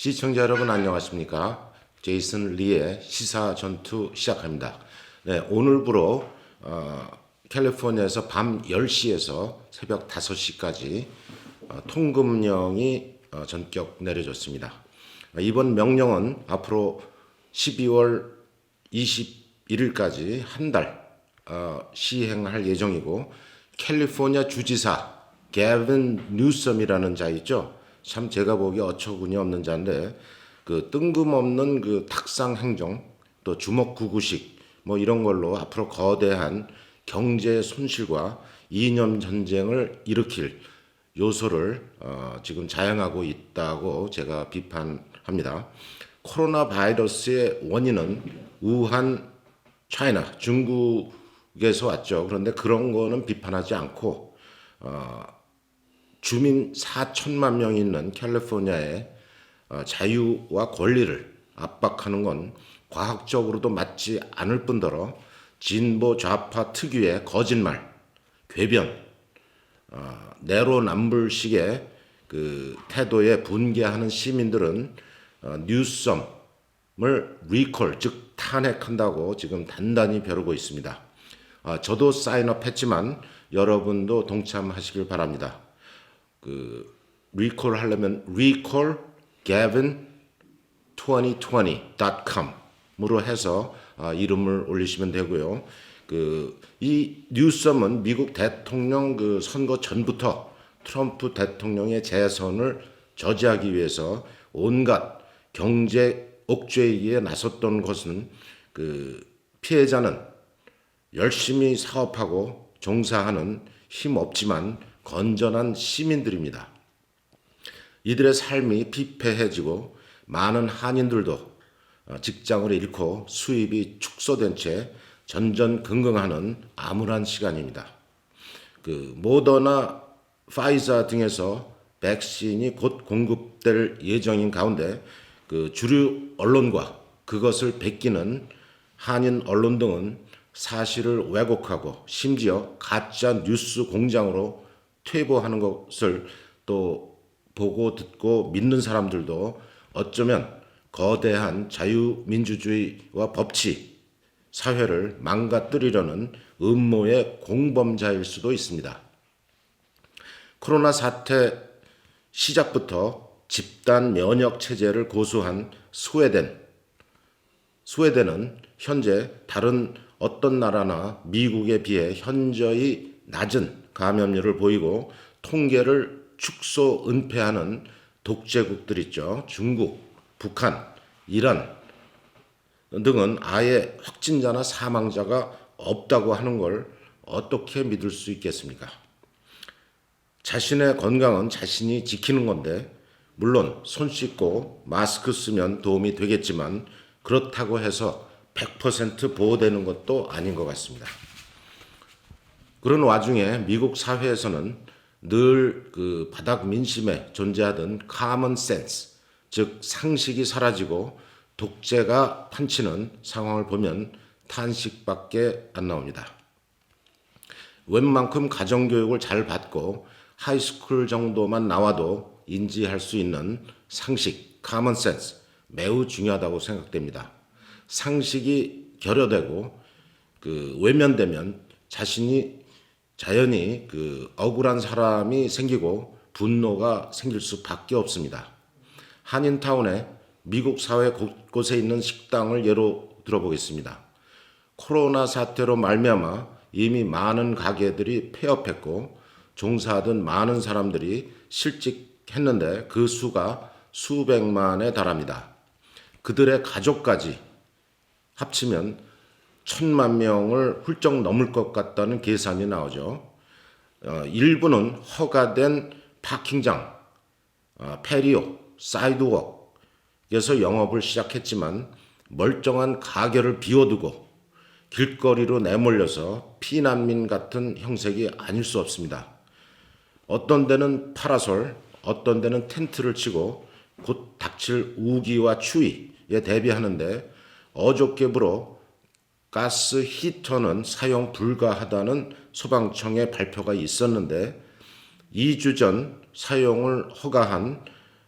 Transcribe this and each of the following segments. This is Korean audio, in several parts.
시청자 여러분 안녕하십니까? 제이슨 리의 시사 전투 시작합니다. 네, 오늘부로 어, 캘리포니아에서 밤 10시에서 새벽 5시까지 어, 통금령이 어, 전격 내려졌습니다. 어, 이번 명령은 앞으로 12월 21일까지 한달 어, 시행할 예정이고 캘리포니아 주지사 게빈 뉴섬이라는 자 있죠. 참 제가 보기에 어처구니 없는 자인데 그 뜬금없는 그 탁상 행정 또 주먹 구구식 뭐 이런 걸로 앞으로 거대한 경제 손실과 이념 전쟁을 일으킬 요소를 어, 지금 자행하고 있다고 제가 비판합니다. 코로나 바이러스의 원인은 우한, 차이나, 중국에서 왔죠. 그런데 그런 거는 비판하지 않고 어, 주민 4천만 명이 있는 캘리포니아의 어, 자유와 권리를 압박하는 건 과학적으로도 맞지 않을 뿐더러 진보 좌파 특유의 거짓말, 궤변, 어, 내로남불식의 그 태도에 분개하는 시민들은 어, 뉴썸을 리콜 즉 탄핵한다고 지금 단단히 벼르고 있습니다. 아, 저도 사인업했지만 여러분도 동참하시길 바랍니다. 그 리콜 하려면 recall gavin 2020.com으로 해서 아, 이름을 올리시면 되고요. 그 이 뉴섬은 미국 대통령 그 선거 전부터 트럼프 대통령의 재선을 저지하기 위해서 온갖 경제 억제에 나섰던 것은 그 피해자는 열심히 사업하고 종사하는 힘 없지만 건전한 시민들입니다. 이들의 삶이 피폐해지고 많은 한인들도 어, 직장을 잃고 수입이 축소된 채 전전긍긍하는 암울한 시간입니다. 그 모더나, 파이자 등에서 백신이 곧 공급될 예정인 가운데 그 주류 언론과 그것을 베끼는 한인 언론 등은 사실을 왜곡하고 심지어 가짜 뉴스 공장으로 퇴보하는 것을 또 보고 듣고 믿는 사람들도 어쩌면 거대한 자유민주주의와 법치, 사회를 망가뜨리려는 음모의 공범자일 수도 있습니다. 코로나 사태 시작부터 집단 면역 체제를 고수한 스웨덴, 스웨덴은 현재 다른 어떤 나라나 미국에 비해 현저히 낮은 감염률을 보이고 통계를 축소 은폐하는 독재국들 있죠. 중국, 북한, 이란 등은 아예 확진자나 사망자가 없다고 하는 걸 어떻게 믿을 수 있겠습니까? 자신의 건강은 자신이 지키는 건데 물론 손 씻고 마스크 쓰면 도움이 되겠지만 그렇다고 해서 100% 보호되는 것도 아닌 것 같습니다. 그런 와중에 미국 사회에서는 늘 그 바닥 민심에 존재하던 common sense, 즉 상식이 사라지고 독재가 판치는 상황을 보면 탄식밖에 안 나옵니다. 웬만큼 가정교육을 잘 받고 하이스쿨 정도만 나와도 인지할 수 있는 상식, common sense 매우 중요하다고 생각됩니다. 상식이 결여되고 그 외면되면 자신이 자연히 그 억울한 사람이 생기고 분노가 생길 수밖에 없습니다. 한인타운에 미국 사회 곳곳에 있는 식당을 예로 들어보겠습니다. 코로나 사태로 말미암아 이미 많은 가게들이 폐업했고 종사하던 많은 사람들이 실직했는데 그 수가 수백만에 달합니다. 그들의 가족까지 합치면 천만 명을 훌쩍 넘을 것 같다는 계산이 나오죠. 어, 일부는 허가된 파킹장, 어, 페리오, 사이드웍에서 영업을 시작했지만 멀쩡한 가게를 비워두고 길거리로 내몰려서 피난민 같은 형색이 아닐 수 없습니다. 어떤 데는 파라솔, 어떤 데는 텐트를 치고 곧 닥칠 우기와 추위에 대비하는데 어저께 불어 가스 히터는 사용 불가하다는 소방청의 발표가 있었는데 2주 전 사용을 허가한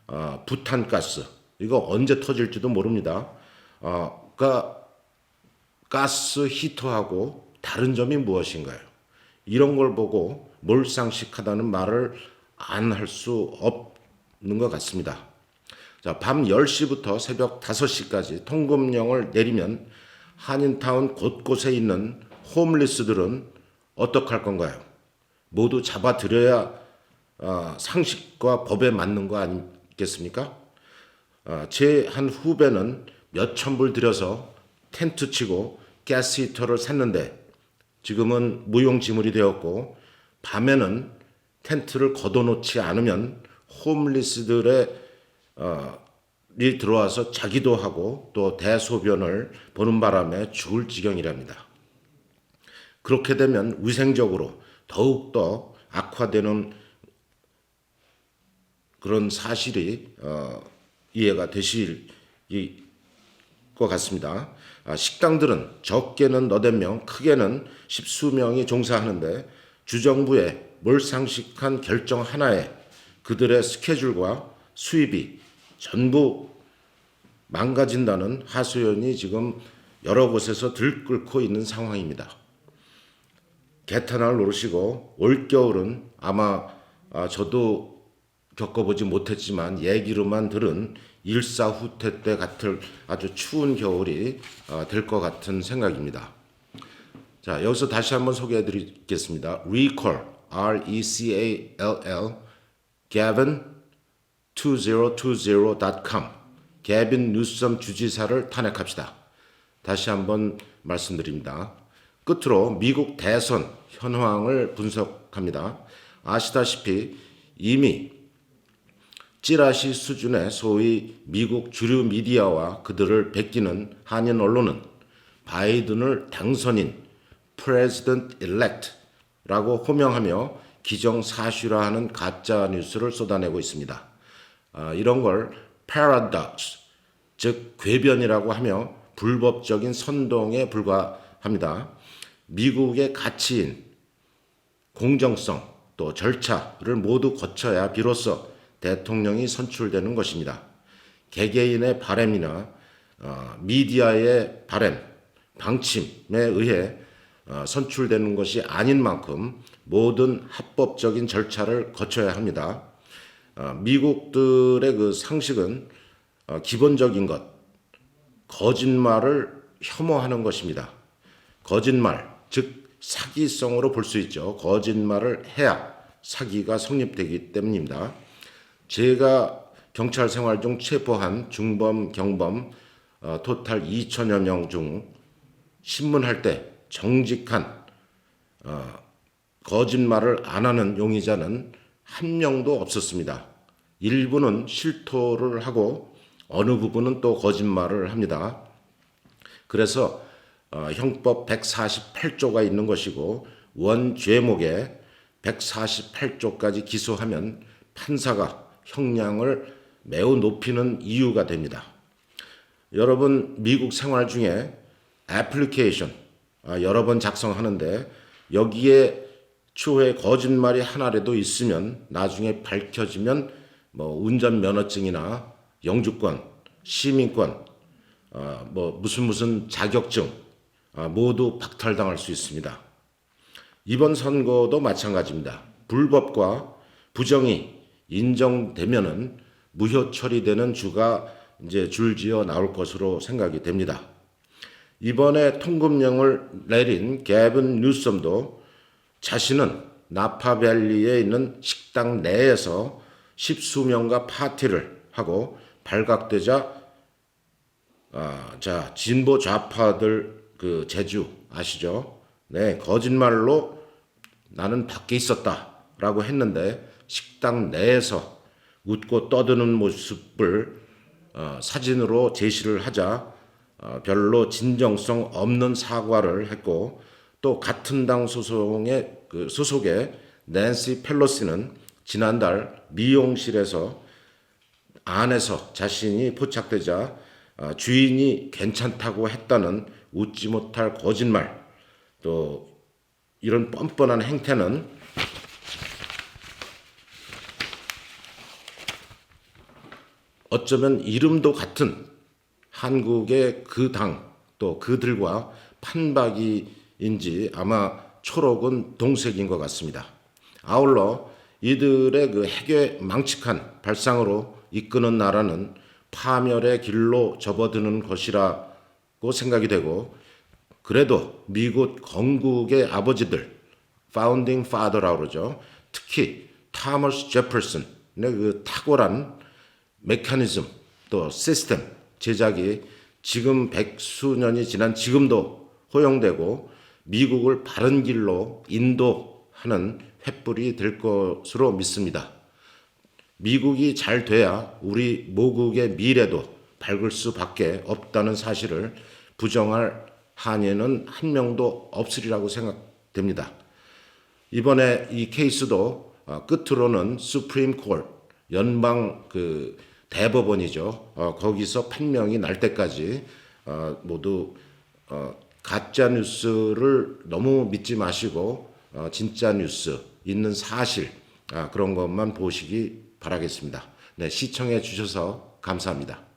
어, 부탄가스 이거 언제 터질지도 모릅니다. 어, 그러니까 가스 히터하고 다른 점이 무엇인가요? 이런 걸 보고 몰상식하다는 말을 안 할 수 없는 것 같습니다. 자, 밤 10시부터 새벽 5시까지 통금령을 내리면 한인타운 곳곳에 있는 홈리스들은 어떡할 건가요? 모두 잡아들여야 어, 상식과 법에 맞는 거 아니겠습니까? 어, 제한 후배는 몇천 불 들여서 텐트 치고 가스 히터를 샀는데 지금은 무용지물이 되었고 밤에는 텐트를 걷어놓지 않으면 홈리스들의 어, 이 들어와서 자기도 하고 또 대소변을 보는 바람에 죽을 지경이랍니다. 그렇게 되면 위생적으로 더욱더 악화되는 그런 사실이 어, 이해가 되실 이- 것 같습니다. 아, 식당들은 적게는 너댓 명, 크게는 십수 명이 종사하는데 주정부의 몰상식한 결정 하나에 그들의 스케줄과 수입이 전부 망가진다는 하소연이 지금 여러 곳에서 들끓고 있는 상황입니다. 개탄을 노르시고 올겨울은 아마 아, 저도 겪어보지 못했지만 얘기로만 들은 일사후퇴 때 같을 아주 추운 겨울이 아, 될것 같은 생각입니다. 자 여기서 다시 한번 소개해 드리겠습니다. Recall, R-E-C-A-L-L, Gavin 2020.com, 개빈 뉴섬 주지사를 탄핵합시다. 다시 한번 말씀드립니다. 끝으로 미국 대선 현황을 분석합니다. 아시다시피 이미 찌라시 수준의 소위 미국 주류 미디어와 그들을 베끼는 한인 언론은 바이든을 당선인 President Elect라고 호명하며 기정사실화하는 가짜 뉴스를 쏟아내고 있습니다. 아, 이런 걸 paradox, 즉 궤변이라고 하며 불법적인 선동에 불과합니다. 미국의 가치인 공정성 또 절차를 모두 거쳐야 비로소 대통령이 선출되는 것입니다. 개개인의 바램이나 어, 미디어의 바램, 방침에 의해 어, 선출되는 것이 아닌 만큼 모든 합법적인 절차를 거쳐야 합니다. 어, 미국들의 그 상식은 어, 기본적인 것, 거짓말을 혐오하는 것입니다. 거짓말, 즉 사기성으로 볼 수 있죠. 거짓말을 해야 사기가 성립되기 때문입니다. 제가 경찰 생활 중 체포한 중범, 경범 어, 토탈 2천여 명 중 신문할 때 정직한 어, 거짓말을 안 하는 용의자는 한 명도 없었습니다. 일부는 실토를 하고 어느 부분은 또 거짓말을 합니다. 그래서 어, 형법 148조가 있는 것이고 원 죄목에 148조까지 기소하면 판사가 형량을 매우 높이는 이유가 됩니다. 여러분 미국 생활 중에 애플리케이션 아, 여러 번 작성하는데 여기에 추후에 거짓말이 하나라도 있으면 나중에 밝혀지면 뭐 운전 면허증이나 영주권, 시민권, 아, 뭐 무슨 무슨 자격증 아, 모두 박탈당할 수 있습니다. 이번 선거도 마찬가지입니다. 불법과 부정이 인정되면은 무효 처리되는 주가 이제 줄지어 나올 것으로 생각이 됩니다. 이번에 통금령을 내린 개븐 뉴섬도 자신은 나파밸리에 있는 식당 내에서 십수명과 파티를 하고 발각되자 아, 자 진보 좌파들 그 제주 아시죠? 네 거짓말로 나는 밖에 있었다라고 했는데 식당 내에서 웃고 떠드는 모습을 어, 사진으로 제시를 하자 어, 별로 진정성 없는 사과를 했고 또 같은 당 소송의 그 소속의 낸시 펠로시는 지난달 미용실에서 안에서 자신이 포착되자 어, 주인이 괜찮다고 했다는 웃지 못할 거짓말 또 이런 뻔뻔한 행태는 어쩌면 이름도 같은 한국의 그 당 또 그들과 판박이인지 아마 초록은 동색인 것 같습니다. 아울러 이들의 그 핵의 망측한 발상으로 이끄는 나라는 파멸의 길로 접어드는 것이라고 생각이 되고 그래도 미국 건국의 아버지들 파운딩 파더라고 그러죠. 특히 타머스 제퍼슨의 그 탁월한 메커니즘 또 시스템 제작이 지금 백수년이 지난 지금도 허용되고 미국을 바른 길로 인도하는 횃불이 될 것으로 믿습니다. 미국이 잘 돼야 우리 모국의 미래도 밝을 수밖에 없다는 사실을 부정할 한예는 한 명도 없으리라고 생각됩니다. 이번에 이 케이스도 어, 끝으로는 수프림 콜 연방 그 대법원이죠. 어, 거기서 판명이 날 때까지 어, 모두 어, 가짜 뉴스를 너무 믿지 마시고 어, 진짜 뉴스 있는 사실 아, 그런 것만 보시기 바라겠습니다. 네, 시청해 주셔서 감사합니다.